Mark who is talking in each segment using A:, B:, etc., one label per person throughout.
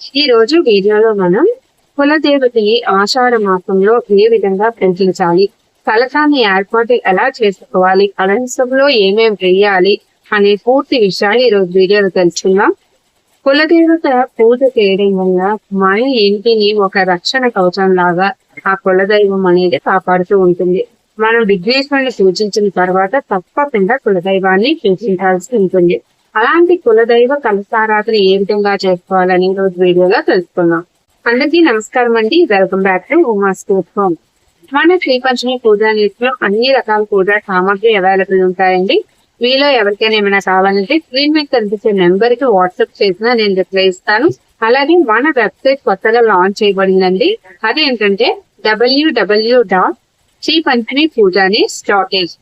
A: ఈ రోజు వీడియోలో మనం కులదేవతని ఆషాఢ మాసంలో ఏ విధంగా పెంచాలి? కలశాన్ని ఏర్పాటు ఎలా చేసుకోవాలి? కలశంలో ఏమేం వేయాలి? అనే పూర్తి విషయాలు ఈ రోజు వీడియోలో తెలుసుకుందాం. కులదేవత పూజ చేయడం వల్ల మన ఇంటిని ఒక రక్షణ కవచం లాగా ఆ కులదైవం అనేది కాపాడుతూ ఉంటుంది. మనం విఘ్నేశ్వరుని సూచించిన తర్వాత తప్పకుండా కులదైవాన్ని సూచించాల్సి ఉంటుంది. అలాంటి కులదైవ కలసారాధన ఏ విధంగా చేసుకోవాలని రోజు వీడియోలో తెలుసుకుందాం. అందరికీ నమస్కారం అండి. Welcome back to Uma home. మన శ్రీ పంచమి పూజా నీటిలో అన్ని రకాల పూజా సామాగ్రి అవైలబుల్ ఉంటాయండి. మీలో ఎవరికైనా ఏమైనా కావాలంటే స్క్రీన్ మీద కనిపించే నెంబర్కి వాట్సాప్ చేసినా నేను రిప్లై ఇస్తాను. అలాగే మన వెబ్సైట్ కొత్తగా లాంచ్ చేయబడిందండి. అదేంటంటే డబ్ల్యూడబ్ల్యూ డాట్ శ్రీ పంచమి పూజాని డాట్ ఇన్.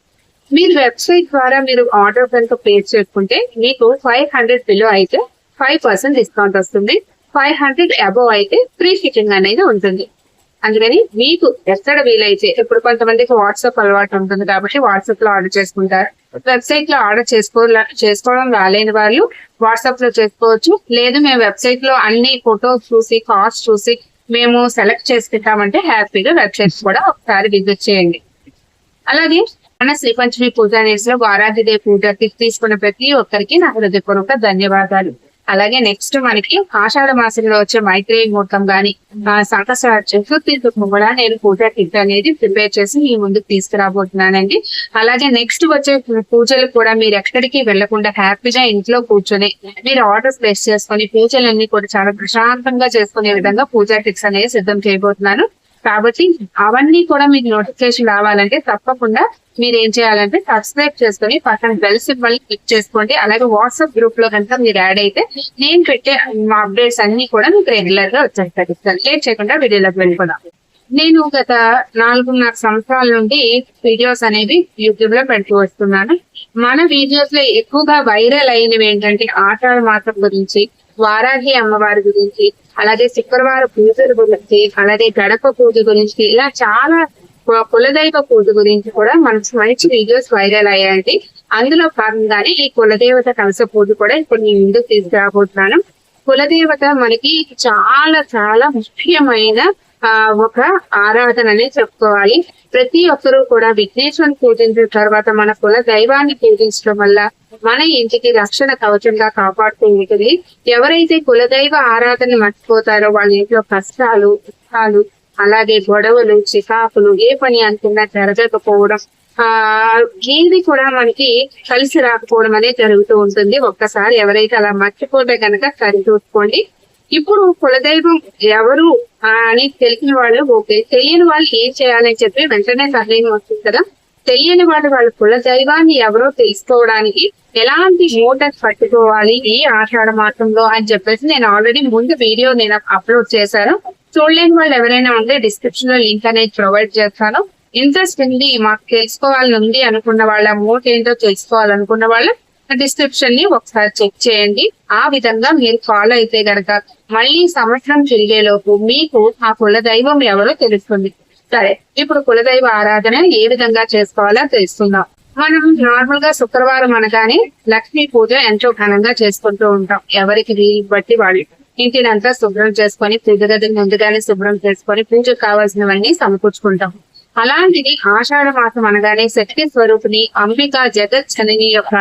A: మీరు వెబ్సైట్ ద్వారా మీరు ఆర్డర్ కనుక ప్లేస్ చేసుకుంటే మీకు ఫైవ్ హండ్రెడ్ బిలో అయితే ఫైవ్ పర్సెంట్ డిస్కౌంట్ వస్తుంది. ఫైవ్ హండ్రెడ్ అబవ్ అయితే ఫ్రీ షిప్పింగ్ అనేది ఉంటుంది. అందుకని మీకు ఎక్కడ వీలైతే ఇప్పుడు కొంతమందికి వాట్సాప్ అలవాటు ఉంటుంది కాబట్టి వాట్సాప్లో ఆర్డర్ చేసుకుంటారు. వెబ్సైట్లో ఆర్డర్ చేసుకో చేసుకోవడం రాలేని వాళ్ళు వాట్సాప్లో చేసుకోవచ్చు. లేదు మేము వెబ్సైట్లో అన్ని ఫొటోస్ చూసి కాస్ట్ చూసి మేము సెలెక్ట్ చేసుకుంటామంటే హ్యాపీగా వెబ్సైట్ కూడా ఒకసారి విజిట్ చేయండి. అలాగే మన శ్రీ పంచమి పూజ అనేసి లో దేవి పూజకి తీసుకున్న ప్రతి ఒక్కరికి నా హృదయపూర్వక ధన్యవాదాలు. అలాగే నెక్స్ట్ మనకి ఆషాఢ మాసంలో వచ్చే మైత్రేయ ముహూర్తం గాని ఆ, చతుర్థి కూడా నేను పూజ కిట్ అనేది ప్రిపేర్ చేసి మీ ముందుకు తీసుకురాబోతున్నానండి. అలాగే నెక్స్ట్ వచ్చే పూజలు కూడా మీరు ఎక్కడికి వెళ్ళకుండా హ్యాపీగా ఇంట్లో కూర్చొని మీరు ఆర్డర్ ప్లేస్ చేసుకొని పూజలన్నీ కూడా చాలా ప్రశాంతంగా చేసుకునే విధంగా పూజా కిట్స్ అనేది సిద్ధం చేయబోతున్నాను. కాబట్టి అవన్నీ కూడా మీకు నోటిఫికేషన్ రావాలంటే తప్పకుండా మీరు ఏం చేయాలంటే సబ్స్క్రైబ్ చేసుకొని పక్కన బెల్ సింబల్ క్లిక్ చేసుకోండి. అలాగే వాట్సాప్ గ్రూప్లో కనుక మీరు యాడ్ అయితే నేను పెట్టే అప్డేట్స్ అన్ని కూడా మీకు రెగ్యులర్గా వచ్చేస్తాయి. లేట్ చేయకుండా వీడియోలోకి వెళ్ళిపోదాం. నేను గత నాలుగున్నర సంవత్సరాల నుండి వీడియోస్ అనేవి యూట్యూబ్లో పెడుతూ వస్తున్నాను. మన వీడియోస్లో ఎక్కువగా వైరల్ అయినవి ఏంటంటే ఆషాఢ మాసం గురించి వారాహి అమ్మవారి గురించి అలాగే శుక్రవార పూజల గురించి అలాగే గడప పూజ గురించి ఇలా చాలా కులదైవ పూజ గురించి కూడా మనకు మంచి వీడియోస్ వైరల్ అయ్యాయండి. అందులో భాగంగానే ఈ కులదేవత కలస పూజ కూడా ఇప్పుడు నేను ముందుకు తీసుకురాబోతున్నాను. కులదేవత మనకి చాలా చాలా ముఖ్యమైన ఆ ఒక ఆరాధన అనే చెప్పుకోవాలి. ప్రతి ఒక్కరూ కూడా విఘ్నేశ్వరుని పూజించిన తర్వాత మన కుల దైవాన్ని పూజించడం వల్ల మన ఇంటికి రక్షణ కవచంగా కాపాడుతూ ఉంటుంది ఎవరైతే కులదైవ ఆరాధన మర్చిపోతారో వాళ్ళ ఇంట్లో కష్టాలు దుఃఖాలు అలాగే గొడవలు చికాకులు ఏ పని అనుకున్నా జరగకపోవడం ఆ ఏది కూడా మనకి కలిసి రాకపోవడం అనేది జరుగుతూ ఉంటుంది. ఒక్కసారి ఎవరైతే అలా మర్చిపోతే కనుక సరి చూసుకోండి. ఇప్పుడు కులదైవం ఎవరు అని తెలిసిన వాళ్ళు ఓకే తెలియని వాళ్ళు ఏం చేయాలని చెప్పి వెంటనే సహాయం వస్తుంది కదా. తెలియని వాళ్ళు వాళ్ళ కుల దైవాన్ని ఎవరో తెలుసుకోవడానికి ఎలాంటి మోటార్ పట్టుకోవాలి ఈ ఆషాఢ మాసంలో అని చెప్పేసి నేను ఆల్రెడీ ముందు వీడియో నేను అప్లోడ్ చేశాను. చూడలేని వాళ్ళు ఎవరైనా ఉంటే డిస్క్రిప్షన్లో లింక్ అనేది ప్రొవైడ్ చేస్తాను. ఇంట్రెస్ట్ ఉంది మాకు తెలుసుకోవాలని ఉంది అనుకున్న వాళ్ళ మోట్ ఏంటో తెలుసుకోవాలనుకున్న వాళ్ళు డిస్క్రిప్షన్ని ఒకసారి చెక్ చేయండి. ఆ విధంగా మీరు ఫాలో అయితే గనక మళ్ళీ సంవత్సరం తిరిగేలోపు మీకు ఆ కుల దైవం ఎవరో తెలుస్తుంది. సరే ఇప్పుడు కులదైవ ఆరాధన ఏ విధంగా చేసుకోవాలో తెలుసుకుందాం. మనం నార్మల్గా శుక్రవారం అనగానే లక్ష్మీ పూజ ఎంతో ఘనంగా చేసుకుంటూ ఉంటాం. ఎవరికి వీలు బట్టి వాళ్ళు ఇంటిని అంతా శుభ్రం చేసుకొని పూజ గదిని ముందుగానే శుభ్రం చేసుకొని పూజకు కావాల్సినవన్నీ సమకూర్చుకుంటాం. అలాంటిది ఆషాఢ మాసం అనగానే శక్తి స్వరూపిణి అంబిక జగత్ యొక్క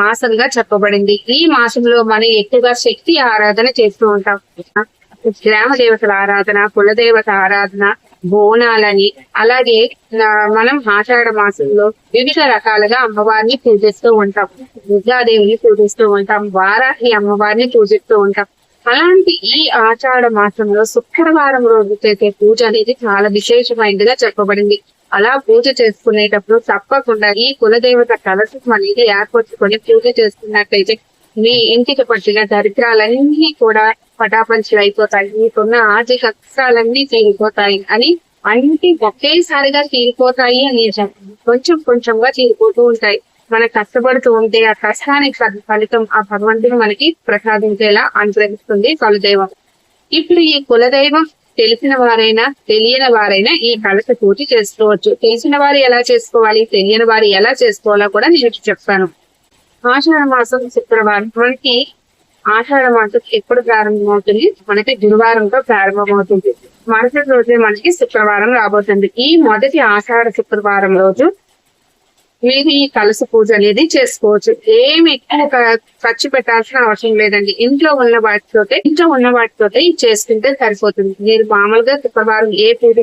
A: మాసంగా చెప్పబడింది. ఈ మాసంలో మనం ఎక్కువగా శక్తి ఆరాధన చేస్తూ ఉంటాం. గ్రామ దేవతల ఆరాధన కులదేవత ఆరాధన బోనాలని అలాగే మనం ఆషాఢ మాసంలో వివిధ రకాలుగా అమ్మవారిని పూజిస్తూ ఉంటాం. దుర్గాదేవిని పూజిస్తూ ఉంటాం వారాహి అమ్మవారిని పూజిస్తూ ఉంటాం. అలాంటి ఈ ఆషాఢ మాసంలో శుక్రవారం రోజు చేసే పూజ అనేది చాలా విశేషమైనదిగా చెప్పబడింది. అలా పూజ చేసుకునేటప్పుడు తప్పకుండా ఈ కులదేవత కలశం అనేది ఏర్పరచుకొని పూజ చేసుకున్నట్లయితే మీ ఇంటికి పట్టిన దరిద్రాలన్నీ కూడా పటాపంచులు అయిపోతాయి. మీకున్న ఆర్థిక కష్టాలన్నీ తీరిపోతాయి అని అన్నిటి ఒకేసారిగా తీరిపోతాయి అని చెప్పాను. కొంచెం కొంచెంగా తీరిపోతూ ఉంటాయి. మనం కష్టపడుతూ ఉంటే ఆ కష్టానికి ఫలితం ఆ భగవంతుడు మనకి ప్రసాదించేలా అనుగ్రహిస్తుంది కులదైవం ఇప్పుడు ఈ కులదైవం తెలిసిన వారైనా తెలియని వారైనా ఈ కలస పూర్తి చేసుకోవచ్చు. తెలిసిన వారు ఎలా చేసుకోవాలి తెలియని వారు ఎలా చేసుకోవాలో కూడా నేను చెప్తాను ఆషాఢ మాసం శుక్రవారం. మనకి ఆషాఢ మాసం ఎప్పుడు ప్రారంభమవుతుంది? మనకి గురువారంతో ప్రారంభమవుతుంది. మరుసటి రోజే మనకి శుక్రవారం రాబోతుంది. ఈ మొదటి ఆషాఢ శుక్రవారం రోజు మీరు ఈ కలస పూజ అనేది చేసుకోవచ్చు. ఏమి ఎక్కువ ఖర్చు పెట్టాల్సిన అవసరం లేదండి. ఇంట్లో ఉన్న వాటితోటే ఇంట్లో ఉన్న వాటితోటే చేసుకుంటే సరిపోతుంది. మీరు మామూలుగా శుక్రవారం ఏ పూజ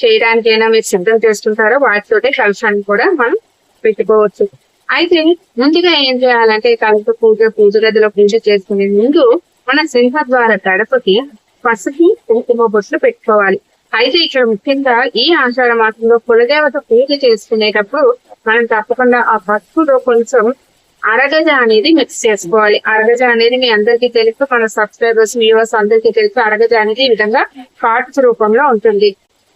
A: చేయడానికైనా మీరు సిద్ధం చేసుకుంటారో వాటితోటే కలశాన్ని కూడా మనం పెట్టుకోవచ్చు. అయితే ముందుగా ఏం చేయాలంటే కలుపు పూజ పూజ గదిలో పూజ చేసుకునే ముందు మన సింహద్వార గడపకి పసుపు కుంకుమ బొట్లు పెట్టుకోవాలి. అయితే ఇక్కడ ముఖ్యంగా ఈ ఆషాఢ మాసంలో కులదేవత పూజ చేసుకునేటప్పుడు మనం తప్పకుండా ఆ పసుపులో కొంచెం అరగజ అనేది మిక్స్ చేసుకోవాలి. అరగజ అనేది మీ అందరికీ తెలుసు మన సబ్స్క్రైబర్స్ వ్యూవర్స్ అందరికీ తెలుసు. అరగజ అనేది ఈ విధంగా కాటుక రూపంలో ఉంటుంది.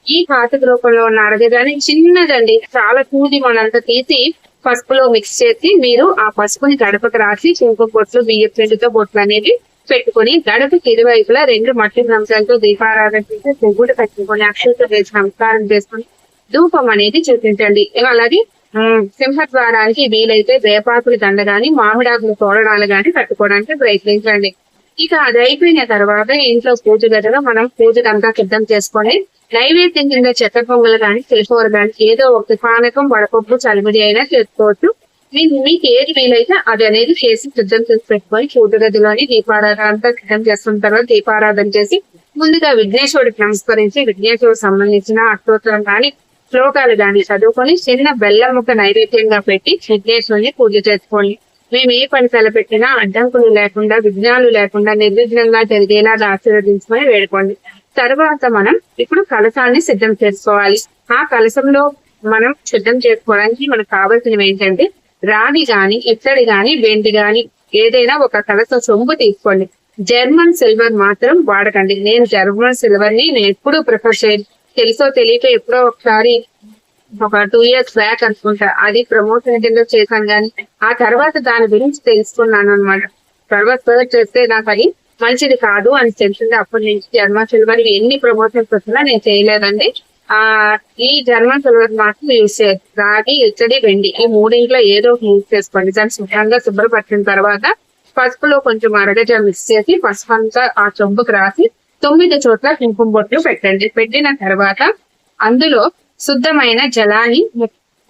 A: ఈ కాటుక రూపంలో ఉన్న అరగజాని చిన్నదండి. చాలా తూది మనంతా తీసి పసుపులో మిక్స్ చేసి మీరు ఆ పసుపుని గడపకు రాసి కుంకుమ బొట్లు బియ్య పిండితో బొట్లు అనేది పెట్టుకొని గడపకి ఇరువైపులా రెండు మట్టి గ్రంథాలతో దీపారాధన చేసి పువ్వులు పెట్టుకుని అక్షత వేసి నమస్కారం చేసుకుని ధూపం అనేది చూపించండి. అలాగే సింహద్వారానికి వీలైతే వేపాకులు దండ గాని మామిడాకులు తోరణాలు గాని కట్టుకోవడానికి ప్రయత్నించండి. ఇక అది అయిపోయిన తర్వాత ఇంట్లో పూజ గదిలో మనం పూజకంతా సిద్ధం చేసుకొని నైవేద్యం కింద చక్కెర పొంగలు కానీ పులిహోర కానీ ఏదో ఒక పానకం వడపప్పు చలిమిడి అయినా చేసుకోవచ్చు. మీ- మీకు ఏది వీలైతే అది అనేది చేసి సిద్ధం చేసి పెట్టుకొని పూజ గదిలోని దీపారాధన అంతా సిద్ధం చేసుకున్న తర్వాత దీపారాధన చేసి ముందుగా విఘ్నేశ్వరుడికి నమస్కరించి విఘ్నేశ్వరుడు సంబంధించిన అష్టోత్తరం కానీ శ్లోకాలు కానీ చదువుకొని చిన్న బెల్లం ముక్క నైవేద్యంగా పెట్టి విఘ్నేశ్వరుని పూజ చేసుకోండి. మేము ఏ పని తలపెట్టినా అడ్డంకులు లేకుండా విఘ్నాలు లేకుండా నిర్విఘ్నంగా జరిగేలా ఆశీర్వదించమని వేడుకోండి. తర్వాత మనం ఇప్పుడు కలశాన్ని సిద్ధం చేసుకోవాలి. ఆ కలశంలో మనం సిద్ధం చేసుకోవడానికి మనకు కావాల్సినవి ఏంటంటే రాణి గాని ఇత్తడి గాని వెండి గాని ఏదైనా ఒక కలస సొంపు తీసుకోండి. జర్మన్ సిల్వర్ మాత్రం వాడకండి. నేను జర్మన్ సిల్వర్ని నేను ఎప్పుడూ ప్రిఫర్ చేయను తెలుసో తెలియక ఎప్పుడో ఒకసారి ఒక టూ ఇయర్స్ బ్యాక్ అనుకుంటా అది ప్రమోషన్ కింద చేశాను కానీ ఆ తర్వాత దాని గురించి తెలుసుకున్నాను అనమాట తర్వాత సర్చ్ చేస్తే నాకు అది మంచిది కాదు అని తెలిసింది. అప్పటి నుంచి జర్మన్ సిల్వర్ ఎన్ని ప్రమోషన్స్ వచ్చినా నేను చేయలేదండి. ఆ ఈ జర్మన్ సిల్వర్ మాత్రం యూజ్ చేయదు రాగి ఇచ్చడి వెండి ఈ మూడింట్లో ఏదో ఒక యూజ్ చేసుకోండి. దాన్ని శుభ్రంగా శుభ్రపరిచిన తర్వాత పసుపులో కొంచెం అరగజ మిక్స్ చేసి పసుపు అంతా ఆ చెంబుకు రాసి తొమ్మిది చోట్ల కుంకుమ బొట్లు పెట్టండి. పెట్టిన తర్వాత అందులో శుద్ధమైన జలాన్ని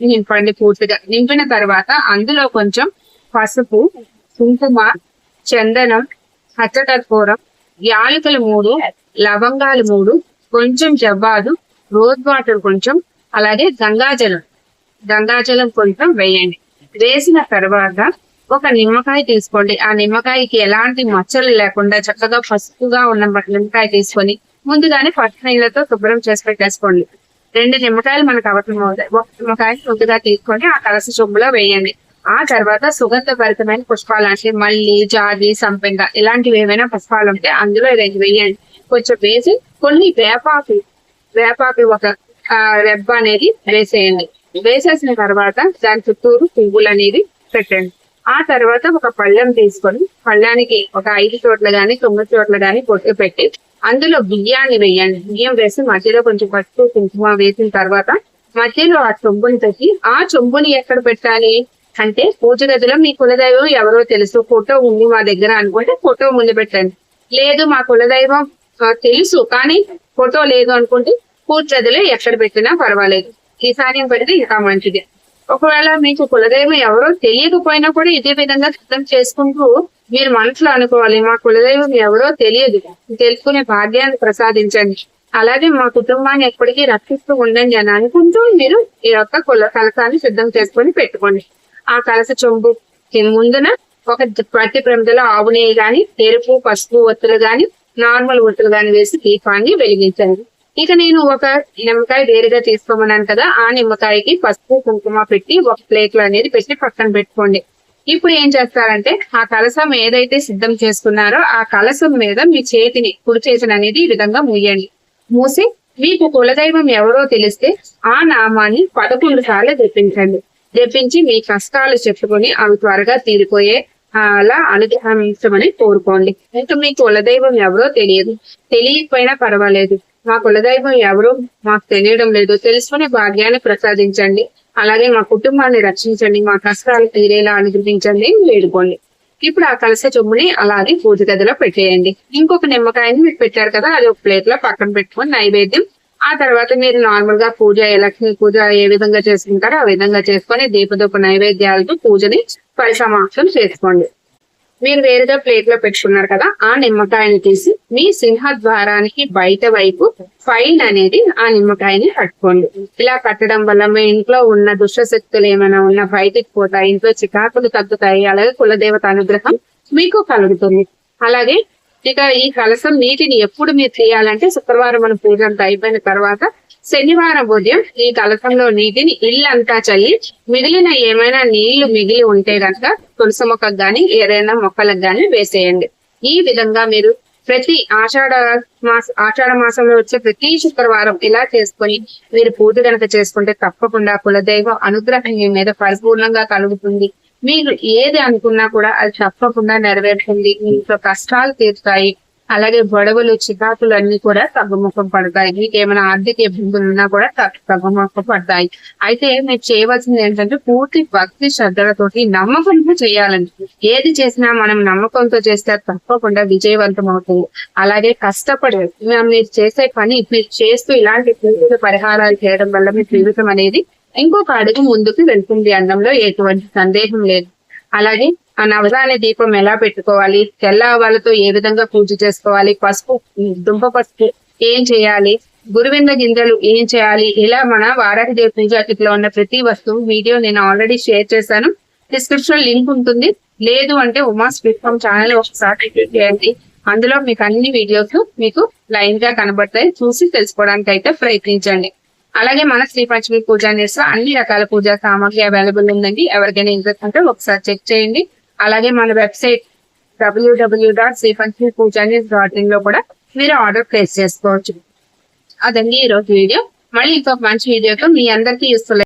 A: నింపండి పూర్తిగా. నింపిన తర్వాత అందులో కొంచెం పసుపు కుంకుమ చందనం హచ్చకర్పూరం యాలకులు మూడు లవంగాలు మూడు కొంచెం జవ్వాదు రోజ్ వాటర్ కొంచెం అలాగే గంగాజలం. గంగాజలం కొంచెం వేయండి. వేసిన తర్వాత ఒక నిమ్మకాయ తీసుకోండి. ఆ నిమ్మకాయకి ఎలాంటి మచ్చలు లేకుండా చక్కగా పసుపుగా ఉన్న నిమ్మకాయ తీసుకొని ముందుగానే పచ్చి నీళ్ళతో శుభ్రం చేసి పెట్టేసుకోండి. రెండు నిమ్మకాయలు మనకు అవసరం అవుతాయి. ఒక నిమ్మకాయ ముందుగా తీసుకొని ఆ కలస చెంబులో వేయండి. ఆ తర్వాత సుగంధభరితమైన పుష్పాలు అంటే మల్లి జాజి సంపెంగ ఇలాంటివి ఏమైనా పుష్పాలు ఉంటే అందులో రెండు వేయండి. కొంచెం వేసి కొన్ని వేపాకు వేపాకు ఒక రెబ్బ అనేది వేసేయండి. వేసేసిన తర్వాత దాని చుట్టూరు పువ్వులు అనేది పెట్టండి. ఆ తర్వాత ఒక పళ్ళెం తీసుకొని పళ్ళానికి ఒక ఐదు చోట్ల గాని తొమ్మిది చోట్ల గాని పొట్టు పెట్టి అందులో బియ్యాన్ని వేయండి. బియ్యం వేసి మధ్యలో కొంచెం పసుపు కుంకుమ వేసిన తర్వాత మధ్యలో ఆ చొంబుని పెట్టి ఆ చొంబుని ఎక్కడ పెట్టాలి? అంటే పూజ గదిలో మీ కులదైవం ఎవరో తెలుసు ఫోటో ఉంది మా దగ్గర అనుకుంటే ఫోటో ముందు పెట్టండి. లేదు మా కులదైవం తెలుసు కానీ ఫోటో లేదు అనుకుంటే పూజ గదిలో ఎక్కడ పెట్టినా పర్వాలేదు. ఈశాన్యం పెడితే ఇంకా మంచిది. ఒకవేళ మీకు కులదైవం ఎవరో తెలియకపోయినా కూడా ఇదే విధంగా సిద్ధం చేసుకుంటూ మీరు మనసులో అనుకోవాలి మా కులదైవం ఎవరో తెలియదు. తెలుసుకునే భాగ్యాన్ని ప్రసాదించండి. అలాగే మా కుటుంబాన్ని ఎప్పటికీ రక్షిస్తూ ఉండండి అని అనుకుంటూ మీరు ఈ యొక్క కుల కలసాన్ని సిద్ధం చేసుకొని పెట్టుకోండి. ఆ కలస చెంబు ముందున ఒక ప్రతి ప్రమిదలో ఆవు నెయ్యి గాని ఎరుపు పసుపు ఒత్తులు గాని నార్మల్ ఒత్తులు గాని వేసి దీపాన్ని వెలిగించాను ఇక నేను ఒక నిమ్మకాయ వేరుగా తీసుకోమన్నాను కదా ఆ నిమ్మకాయకి పసుపు కుంకుమ పెట్టి ఒక ప్లేట్లో అనేది పెట్టి పక్కన పెట్టుకోండి. ఇప్పుడు ఏం చేస్తారంటే ఆ కలసం ఏదైతే సిద్ధం చేసుకున్నారో ఆ కలసం మీద మీ చేతిని కుడి చేతిని అనేది ఈ విధంగా మూయండి. మూసి మీకు కులదైవం ఎవరో తెలిస్తే ఆ నామాన్ని పదకొండు సార్లు జపించండి. జపించి మీ కష్టాలు చెప్పుకొని అవి త్వరగా తీరిపోయే అలా అనుగ్రహించమని కోరుకోండి. ఇంకా మీ కులదైవం ఎవరో తెలియదు. తెలియకపోయినా పర్వాలేదు. మా కులదైవం ఎవరో మాకు తెలియడం లేదు. తెలుసుకునే భాగ్యాన్ని ప్రసాదించండి. అలాగే మా కుటుంబాన్ని రక్షించండి. మా కష్టాలు తీరేలా అనుగ్రహించండి వేడుకోండి. ఇప్పుడు ఆ కలస చెంబుని అలాగే పూజ గదిలో పెట్టేయండి. ఇంకొక నిమ్మకాయని మీరు పెట్టారు కదా అది ఒక ప్లేట్లో పక్కన పెట్టుకొని నైవేద్యం ఆ తర్వాత మీరు నార్మల్గా పూజ లక్ష్మి పూజ ఏ విధంగా చేసుకుంటారో ఆ విధంగా చేసుకొని దీపదూప నైవేద్యాలతో పూజని పరిసమాప్తం చేసుకోండి. మీరు వేరుగా ప్లేట్లో పెట్టుకున్నారు కదా ఆ నిమ్మకాయని తీసి మీ సింహద్వారానికి బయట వైపు ఫైన్ అనేది ఆ నిమ్మకాయని కట్టుకోండి. ఇలా కట్టడం వల్ల మీ ఇంట్లో ఉన్న దుష్ట శక్తులు ఏమైనా ఉన్నా బయటికి పోతాయి ఇంట్లో చికాకులు తగ్గుతాయి అలాగే కులదేవత అనుగ్రహం మీకు కలుగుతుంది. అలాగే ఇక ఈ కలసం నీటిని ఎప్పుడు మీరు చేయాలంటే శుక్రవారం మన పూజ అంతా అయిపోయిన తర్వాత శనివారం ఉదయం ఈ కలసంలో నీటిని ఇల్లంతా చల్లి మిగిలిన ఏమైనా నీళ్ళు మిగిలి ఉంటే గనక తులసి మొక్కకు గాని ఏదైనా మొక్కలకు గాని వేసేయండి. ఈ విధంగా మీరు ప్రతి ఆషాఢ మాస ఆషాఢ మాసంలో వచ్చే ప్రతి శుక్రవారం ఇలా చేసుకొని మీరు పూజ గనక చేసుకుంటే తప్పకుండా కులదైవ అనుగ్రహం మీద పరిపూర్ణంగా కలుగుతుంది. మీరు ఏది అనుకున్నా కూడా అది తప్పకుండా నెరవేరుతుంది. మీ ఇంట్లో కష్టాలు తీరుతాయి. అలాగే గొడవలు చికాకులు అన్ని కూడా తగ్గుముఖం పడతాయి. మీకు ఏమైనా ఆర్థిక ఇబ్బందులు ఉన్నా కూడా తగ్గు- తగ్గుముఖం పడతాయి. అయితే మీరు చేయవలసింది ఏంటంటే పూర్తి భక్తి శ్రద్ధలతోటి నమ్మకంతో చేయాలండి. ఏది చేసినా మనం నమ్మకంతో చేస్తే అది తప్పకుండా విజయవంతం అవుతుంది అలాగే కష్టపడి మీరు చేసే పని మీరు చేస్తూ ఇలాంటి పూర్తి పరిహారాలు చేయడం వల్ల మీ జీవితం అనేది ఇంకొక అడుగు ముందుకు వెళ్తుంది అన్నంలో ఎటువంటి సందేహం లేదు. అలాగే ఆ నవధాన్య దీపం ఎలా పెట్టుకోవాలి? తెల్ల ఆవాలతో ఏ విధంగా పూజ చేసుకోవాలి? పసుపు దుంప పసుపు ఏం చేయాలి? గురువింద గింజలు ఏం చేయాలి? ఇలా మన వారాహి దేవ కిట్ ఉన్న ప్రతి వస్తువు వీడియో నేను ఆల్రెడీ షేర్ చేశాను. డిస్క్రిప్షన్ లింక్ ఉంటుంది. లేదు అంటే ఉమాస్ స్పిఫామ్ ఛానల్ ఒకసారి చేయండి. అందులో మీకు అన్ని వీడియోస్ మీకు లైన్గా కనబడతాయి. చూసి తెలుసుకోవడానికి అయితే ప్రయత్నించండి. అలాగే మన శ్రీ పంచమి పూజా అన్ని రకాల పూజా సామాగ్రి అవైలబుల్ ఉందండి. ఎవరికైనా ఇంట్రెస్ట్ ఉంటే ఒకసారి చెక్ చేయండి. అలాగే మన website WWW dot Shri Panchami dot ఇన్లో కూడా మీరు ఆర్డర్ ప్లేస్ చేసుకోవచ్చు. అదండి ఈ రోజు వీడియో మళ్ళీ ఇంకొక మంచి వీడియోతో మీ అందరికీ యూస్ఫుల్